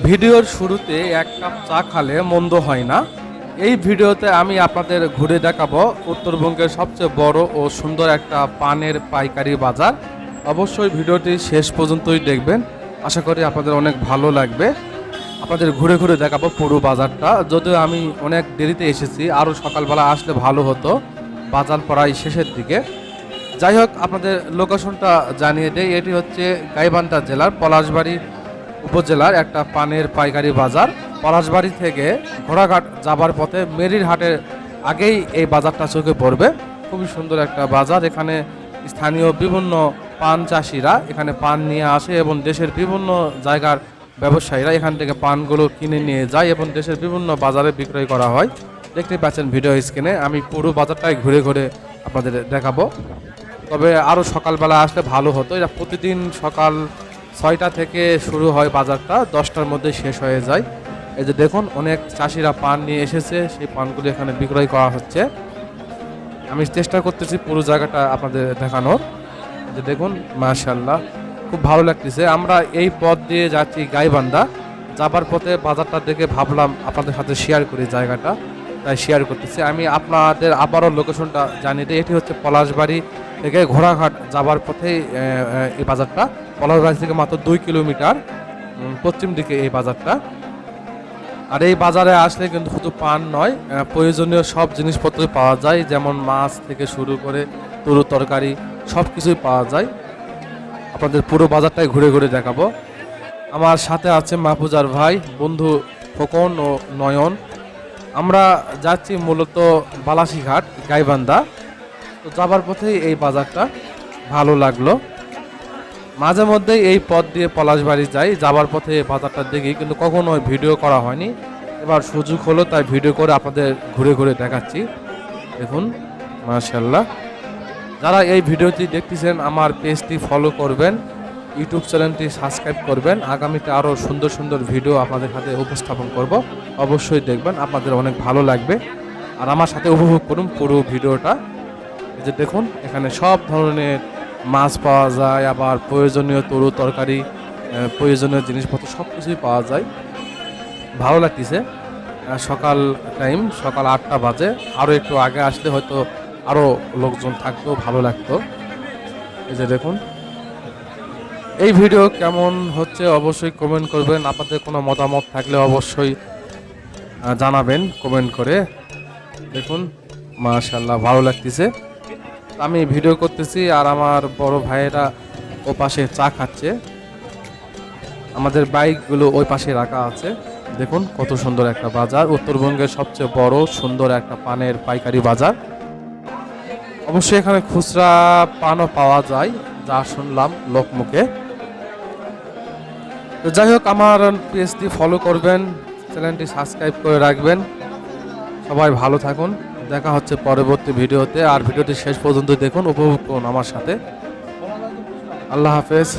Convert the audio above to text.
ভিডিওর শুরুতে এক কাপ চা খালে মন্দ হয় না। এই ভিডিওতে আমি আপনাদের ঘুরে দেখাবো উত্তরবঙ্গের সবচেয়ে বড় ও সুন্দর একটা পানের পাইকারি বাজার। অবশ্যই ভিডিওটি শেষ পর্যন্তই দেখবেন। আশা করি আপনাদের অনেক ভালো লাগবে। আপনাদের ঘুরে ঘুরে দেখাবো পুরো বাজারটা। যদিও আমি অনেক দেরিতে এসেছি আরও সকালবেলা আসলে ভালো হতো বাজার প্রায় শেষের দিকে। যাই হোক, আপনাদের লোকেশনটা জানিয়ে দেয় এটি হচ্ছে গাইবান্ধা জেলার পলাশবাড়ি উপজেলার একটা পানের পাইকারি বাজার। পলাশবাড়ি থেকে ঘোড়াঘাট যাবার পথে মেরির হাটের আগেই এই বাজারটা চোখে পড়বে। খুবই সুন্দর একটা বাজার। এখানে স্থানীয় বিভিন্ন পান চাষিরা এখানে পান নিয়ে আসে এবং দেশের বিভিন্ন জায়গার ব্যবসায়ীরা এখান থেকে পানগুলো কিনে নিয়ে যায় এবং দেশের বিভিন্ন বাজারে বিক্রয় করা হয়। দেখতে পাচ্ছেন ভিডিও স্ক্রিনে, আমি পুরো বাজারটাই ঘুরে ঘুরে আপনাদের দেখাবো। তবে আরও সকালবেলা আসলে ভালো হতো। এটা প্রতিদিন সকাল ছয়টা থেকে শুরু হয় বাজারটা, দশটার মধ্যে শেষ হয়ে যায়। এই যে দেখুন, অনেক চাষিরা পান নিয়ে এসেছে, সেই পানগুলো এখানে বিক্রয় করা হচ্ছে। আমি চেষ্টা করতেছি পুরো জায়গাটা আপনাদের দেখানোর। যে দেখুন মাশাল্লাহ খুব ভালো লাগতেছে। আমরা এই পথ দিয়ে যাচ্ছি গাইবান্ধা। যাবার পথে বাজারটা দেখে ভাবলাম আপনাদের সাথে শেয়ার করি জায়গাটা, তাই শেয়ার করতেছি। আমি আপনাদের আবারও লোকেশনটা জানিয়ে দিই, এটি হচ্ছে পলাশবাড়ি থেকে ঘোড়াঘাট যাবার আহ, এই বাজারটা। পলাশবাড়ি থেকে মাত্র দুই কিলোমিটার পশ্চিম দিকে এই বাজারটা। আর এই বাজারে আসলে কিন্তু শুধু পান নয় প্রয়োজনীয় সব জিনিসপত্রই পাওয়া যায় যেমন মাছ থেকে শুরু করে তরু তরকারি সব কিছুই পাওয়া যায়। আপনাদের পুরো বাজারটাই ঘুরে ঘুরে দেখাবো। আমার সাথে আছে মাহফুজার ভাই বন্ধু ফোকন ও নয়ন। আমরা যাচ্ছি মূলত বালাসিঘাট গাইবান্ধা। তো যাবার পথেই এই বাজারটা ভালো লাগল। মাঝে মধ্যেই এই পথ দিয়ে পলাশবাড়ি যাই, যাবার পথে এই বাজারটা দেখি, কিন্তু কখনো ভিডিও করা হয়নি। এবার সুযোগ হলো, তাই ভিডিও করে আপনাদের ঘুরে ঘুরে দেখাচ্ছি। দেখুন মার্শাল্লাহ যারা এই ভিডিওটি দেখতেছেন, আমার পেজটি ফলো করবেন, ইউটিউব চ্যানেলটি সাবস্ক্রাইব করবেন। আগামীতে আরও সুন্দর সুন্দর ভিডিও আপনাদের হাতে উপস্থাপন করব। অবশ্যই দেখবেন, আপনাদের অনেক ভালো লাগবে। আর আমার সাথে উপভোগ করুন পুরো ভিডিওটা। এই যে দেখুন, এখানে সব ধরনের মাছ পাওয়া যায়, আবার প্রয়োজনীয় তরু তরকারি প্রয়োজনীয় জিনিসপত্র সব কিছুই পাওয়া যায়। ভালো লাগতেছে। সকাল টাইম সকাল আটটা বাজে। আরও একটু আগে আসলে হয়তো আরও লোকজন থাকতো, ভালো লাগতো। এই যে দেখুন। এই ভিডিও কেমন হচ্ছে অবশ্যই কমেন্ট করবেন। আপনাদের কোনো মতামত থাকলে অবশ্যই জানাবেন কমেন্ট করে। দেখুন মাশাল্লাহ ভালো লাগতেছে। আমি ভিডিও করতেছি আর আমার বড় ভাইয়েরা ও পাশে চা খাচ্ছে। আমাদের বাইকগুলো ওই পাশে রাখা আছে। দেখুন কত সুন্দর একটা বাজার। উত্তরবঙ্গের সবচেয়ে বড় সুন্দর একটা পানের পাইকারি বাজার। অবশ্যই এখানে খুচরা পানও পাওয়া যায়, যা শুনলাম লোকমুখে। তো যাই হোক, আমার পেজটি ফলো করবেন চ্যানেলটি সাবস্ক্রাইব করে রাখবেন। সবাই ভালো থাকুন। দেখা হচ্ছে পরবর্তী ভিডিওতে। আর ভিডিওটি শেষ পর্যন্ত দেখুন, উপভোগ করুন আমার সাথে। আল্লাহ হাফেজ।